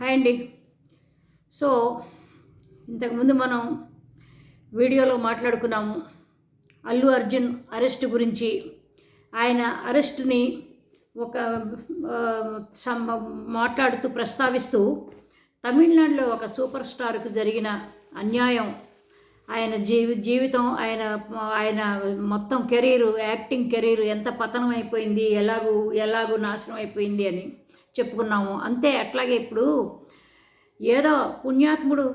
Hi అండి. So ఇంతకుముందు మనం వీడియోలో మాట్లాడుకున్నాము అల్లు అర్జున్ అరెస్ట్ గురించి. ఆయన అరెస్ట్ని ఒక మాట్లాడుతూ ప్రస్తావిస్తూ తమిళనాడులో ఒక సూపర్ స్టార్కు జరిగిన అన్యాయం. ఆయన జీవి జీవితం ఆయన ఆయన మొత్తం కెరీరు యాక్టింగ్ కెరీర్ ఎంత పతనం అయిపోయింది ఎలాగూ ఎలాగూ నాశనం అయిపోయింది అని. చెప్పుకున్నాము. అంతే అట్లాగే ఇప్పుడు ఏదో పుణ్యాత్ముడు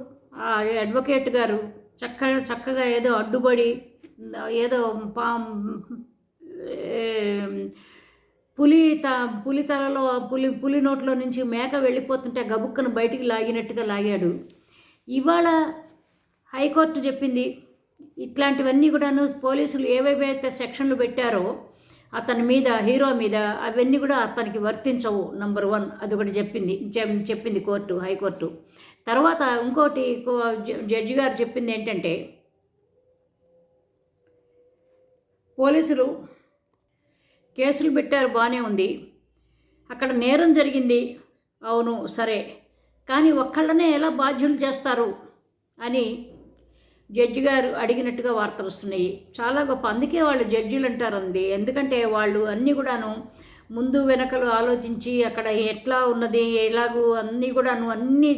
అడ్వకేట్ గారు చక్కగా చక్కగా ఏదో అడ్డుపడి ఏదో పా పులి త పులి తలలో పులి పులి నోట్లో నుంచి మేక వెళ్ళిపోతుంటే గబుక్కను బయటికి లాగినట్టుగా లాగాడు. ఇవాళ హైకోర్టు చెప్పింది ఇట్లాంటివన్నీ కూడాను పోలీసులు ఏవేవైతే సెక్షన్లు పెట్టారో అతని మీద హీరో మీద అవన్నీ కూడా అతనికి వర్తించవు నంబర్ వన్ అది ఒకటి చెప్పింది చెప్పింది కోర్టు హైకోర్టు. తర్వాత ఇంకోటి కో- జ- జడ్జి గారు చెప్పింది ఏంటంటే పోలీసులు కేసులు పెట్టారు బాగానే ఉంది. అక్కడ నేరం జరిగింది అవును సరే. కానీ ఒక్కళ్ళనే ఎలా బాధ్యులు చేస్తారు అని జడ్జి గారు అడిగినట్టుగా వార్తలు వస్తున్నాయి. చాలా గొప్ప. అందుకే వాళ్ళు జడ్జిలు అంటారండి. ఎందుకంటే వాళ్ళు అన్నీ కూడాను ముందు వెనకలు ఆలోచించి అక్కడ ఎట్లా ఉన్నది ఎలాగూ అన్నీ కూడాను అన్ని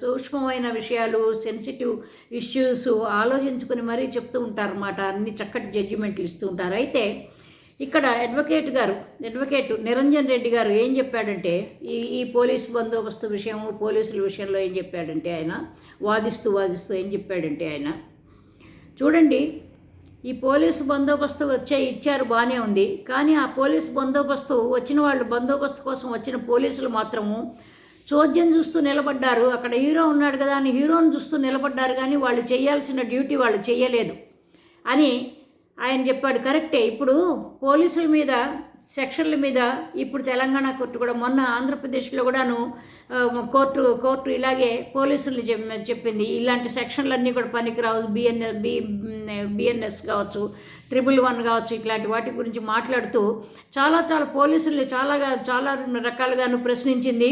సూక్ష్మమైన విషయాలు సెన్సిటివ్ ఇష్యూస్ ఆలోచించుకుని మరీ చెప్తూ ఉంటారన్నమాట. అన్ని చక్కటి జడ్జిమెంట్లు ఇస్తూ ఉంటారు. అయితే ఇక్కడ అడ్వకేట్ గారు అడ్వకేట్ నిరంజన్ రెడ్డి గారు ఏం చెప్పాడంటే ఈ ఈ పోలీస్ బందోబస్తు విషయము పోలీసుల విషయంలో ఏం చెప్పాడంటే ఆయన వాదిస్తూ వాదిస్తూ ఏం చెప్పాడంటే ఆయన చూడండి ఈ పోలీసు బందోబస్తు వచ్చే ఇచ్చారు బాగానే ఉంది కానీ ఆ పోలీసు బందోబస్తు వచ్చిన వాళ్ళు బందోబస్తు కోసం వచ్చిన పోలీసులు మాత్రము చోద్యం చూస్తూ నిలబడ్డారు. అక్కడ హీరో ఉన్నాడు కదా అని హీరోని చూస్తూ నిలబడ్డారు కానీ వాళ్ళు చేయాల్సిన డ్యూటీ వాళ్ళు చేయలేదు అని ఆయన చెప్పాడు కరెక్టే. ఇప్పుడు పోలీసుల మీద సెక్షన్ల మీద ఇప్పుడు తెలంగాణ కోర్టు కూడా మొన్న ఆంధ్రప్రదేశ్లో కూడాను కోర్టు కోర్టు ఇలాగే పోలీసులు చెప్- చెప్పింది. ఇలాంటి సెక్షన్లన్నీ కూడా పనికిరావు. బిఎన్ఎస్ బి బిఎన్ఎస్ కావచ్చు ట్రిపుల్ వన్ కావచ్చు ఇట్లాంటి వాటి గురించి మాట్లాడుతూ చాలా చాలా పోలీసుల్ని చాలాగా చాలా రకాలుగాను ప్రశ్నించింది.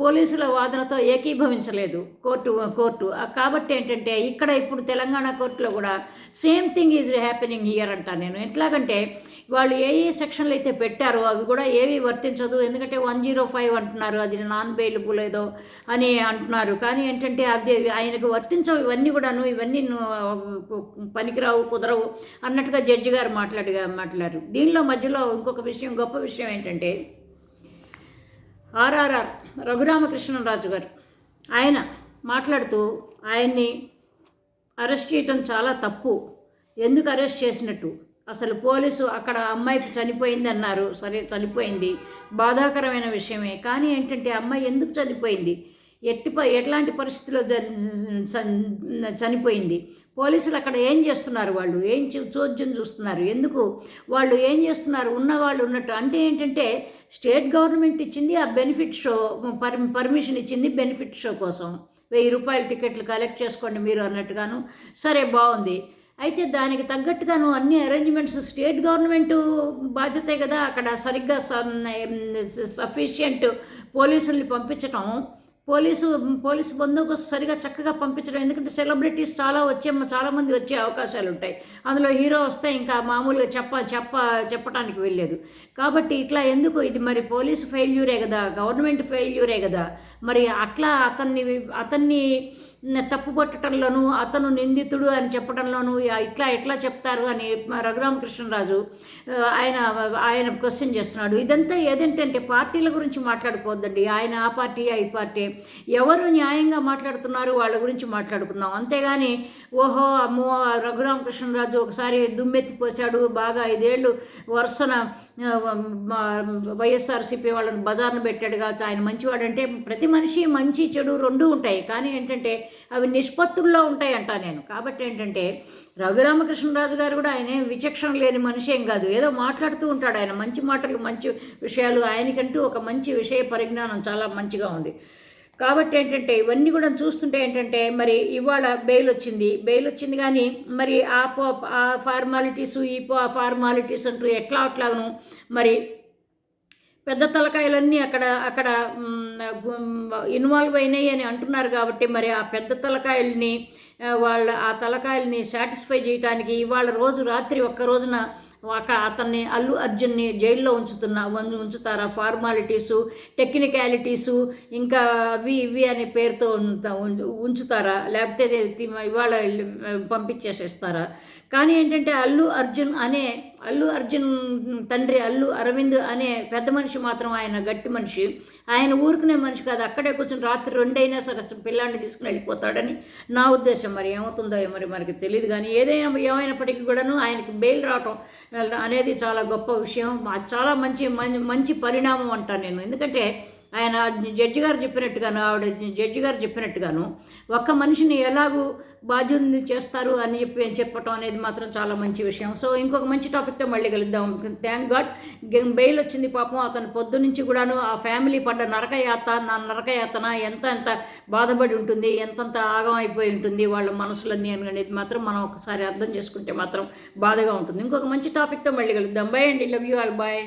పోలీసుల వాదనతో ఏకీభవించలేదు కోర్టు కోర్టు. కాబట్టి ఏంటంటే ఇక్కడ ఇప్పుడు తెలంగాణ కోర్టులో కూడా same thing is happening here అంటా నేను. ఎట్లాగంటే వాళ్ళు ఏ ఏ సెక్షన్లు అయితే పెట్టారో అవి కూడా ఏవి వర్తించదు. ఎందుకంటే వన్ జీరో ఫైవ్ అంటున్నారు అది నాన్ బెయిలబుల్ ఏదో అని అంటున్నారు. కానీ ఏంటంటే అది ఆయనకు వర్తించవు. ఇవన్నీ కూడాను ఇవన్నీ పనికిరావు కుదరవు అన్నట్టుగా జడ్జి గారు మాట్లాడుగా మాట్లాడారు. దీనిలో మధ్యలో ఇంకొక విషయం గొప్ప విషయం ఏంటంటే ఆర్ఆర్ఆర్ రఘురామకృష్ణరాజు గారు. ఆయన మాట్లాడుతూ ఆయన్ని అరెస్ట్ చేయటం చాలా తప్పు. ఎందుకు అరెస్ట్ చేసినట్టు? అసలు పోలీసు అక్కడ అమ్మాయి చనిపోయింది అన్నారు. సరే చనిపోయింది. బాధాకరమైన విషయమే. కానీ ఏంటంటే అమ్మాయి ఎందుకు చనిపోయింది? ఎట్టి ఎట్లాంటి పరిస్థితిలో జరి చనిపోయింది? పోలీసులు అక్కడ ఏం చేస్తున్నారు వాళ్ళు? ఏం చోద్యం చూస్తున్నారు? ఎందుకు వాళ్ళు ఏం చేస్తున్నారు? ఉన్నవాళ్ళు ఉన్నట్టు అంటే ఏంటంటే స్టేట్ గవర్నమెంట్ ఇచ్చింది ఆ బెనిఫిట్ షో పర్ పర్మిషన్ ఇచ్చింది బెనిఫిట్ షో కోసం. వెయ్యి రూపాయల టికెట్లు కలెక్ట్ చేసుకోండి మీరు అన్నట్టుగాను. సరే బాగుంది. అయితే దానికి తగ్గట్టుగాను అన్ని అరేంజ్మెంట్స్ స్టేట్ గవర్నమెంట్ బాధ్యతే కదా అక్కడ సరిగ్గా సఫిషియంట్ పోలీసుల్ని పంపించటం. పోలీసు పోలీసు బందోబస్తు సరిగా చక్కగా పంపించడం ఎందుకంటే సెలబ్రిటీస్ చాలా వచ్చే చాలామంది వచ్చే అవకాశాలు ఉంటాయి. అందులో హీరో వస్తే ఇంకా మామూలుగా చెప్ప చెప్ప చెప్పడానికి వెళ్ళలేదు కాబట్టి ఇట్లా ఎందుకు? ఇది మరి పోలీసు ఫెయిల్యూరే కదా గవర్నమెంట్ ఫెయిల్యూరే కదా. మరి అట్లా అతన్ని అతన్ని తప్పుపట్టడంలోనూ అతను నిందితుడు అని చెప్పడంలోనూ ఇట్లా ఎట్లా చెప్తారు అని రఘురామకృష్ణరాజు ఆయన ఆయన క్వశ్చన్ చేస్తున్నాడు. ఇదంతా ఏదేంటంటే పార్టీల గురించి మాట్లాడుకోవద్దండి. ఆయన ఆ పార్టీ ఈ పార్టీ. ఎవరు న్యాయంగా మాట్లాడుతున్నారు వాళ్ళ గురించి మాట్లాడుకుందాం. అంతేగాని ఓహో అమ్మో రఘురామకృష్ణరాజు ఒకసారి దుమ్మెత్తిపోశాడు బాగా ఐదేళ్ళు వరుసన వైఎస్ఆర్సీపీ వాళ్ళని బజార్ను పెట్టాడు కావచ్చు ఆయన మంచివాడంటే ప్రతి మనిషి మంచి చెడు రెండూ ఉంటాయి. కానీ ఏంటంటే అవి నిష్పత్తుల్లో ఉంటాయి అంట నేను. కాబట్టి ఏంటంటే రఘురామకృష్ణరాజు గారు కూడా ఆయన విచక్షణ లేని మనిషి ఏం కాదు. ఏదో మాట్లాడుతూ ఉంటాడు ఆయన. మంచి మాటలు మంచి విషయాలు ఆయనకంటూ ఒక మంచి విషయ పరిజ్ఞానం చాలా మంచిగా ఉంది. కాబట్టి ఏంటంటే ఇవన్నీ కూడా చూస్తుంటే ఏంటంటే మరి ఇవాళ బెయిల్ వచ్చింది. బెయిల్ వచ్చింది కానీ మరి ఆ పో ఆ ఫార్మాలిటీస్ ఈ పో ఫార్మాలిటీస్ అంటూ ఎట్లా అట్లాగను మరి పెద్ద తలకాయలన్నీ అక్కడ అక్కడ ఇన్వాల్వ్ అయినాయి అని అంటున్నారు కాబట్టి మరి ఆ పెద్ద తలకాయల్ని వాళ్ళ ఆ తలకాయల్ని సాటిస్ఫై చేయడానికి ఇవాళ రోజు రాత్రి ఒక్క రోజున ఒక అతన్ని అల్లు అర్జున్ని జైల్లో ఉంచుతున్న ఉంచుతారా? ఫార్మాలిటీసు టెక్నికాలిటీసు ఇంకా అవి ఇవి అనే పేరుతో ఉంచుతారా? లేకపోతే ఇవాళ పంపించేసేస్తారా? కానీ ఏంటంటే అల్లు అర్జున్ అనే అల్లు అర్జున్ తండ్రి అల్లు అరవింద్ అనే పెద్ద మనిషి మాత్రం ఆయన గట్టి మనిషి. ఆయన ఊరుకునే మనిషి కాదు. అక్కడే కూర్చొని రాత్రి రెండైనా సరే పిల్లాన్ని తీసుకుని వెళ్ళిపోతాడని నా ఉద్దేశం. మరి ఏమవుతుందో మరి మనకి తెలియదు కానీ ఏదైనా ఏమైనప్పటికీ కూడాను ఆయనకి బెయిల్ రావటం అనేది చాలా గొప్ప విషయం. చాలా మంచి మంచి పరిణామం అంటాను నేను. ఎందుకంటే ఆయన జడ్జి గారు చెప్పినట్టుగాను ఆవిడ జడ్జి గారు చెప్పినట్టుగాను ఒక్క మనిషిని ఎలాగూ బాధ్యుని చేస్తారు అని చెప్పి చెప్పటం అనేది మాత్రం చాలా మంచి విషయం. సో ఇంకొక మంచి టాపిక్తో మళ్ళీ కలుద్దాం. థ్యాంక్ గాడ్ బెయిల్ వచ్చింది పాపం. అతను పొద్దు నుంచి కూడాను ఆ ఫ్యామిలీ పడ్డ నరకయాత నా నరకయాతన ఎంత ఎంత బాధపడి ఉంటుంది ఎంతంత ఆగం అయిపోయి ఉంటుంది వాళ్ళ మనసులన్నీ అని అనేది మాత్రం మనం ఒకసారి అర్థం చేసుకుంటే మాత్రం బాధగా ఉంటుంది. ఇంకొక మంచి టాపిక్తో మళ్ళీ కలుద్దాం. బాయ్ అండి. Love you all bye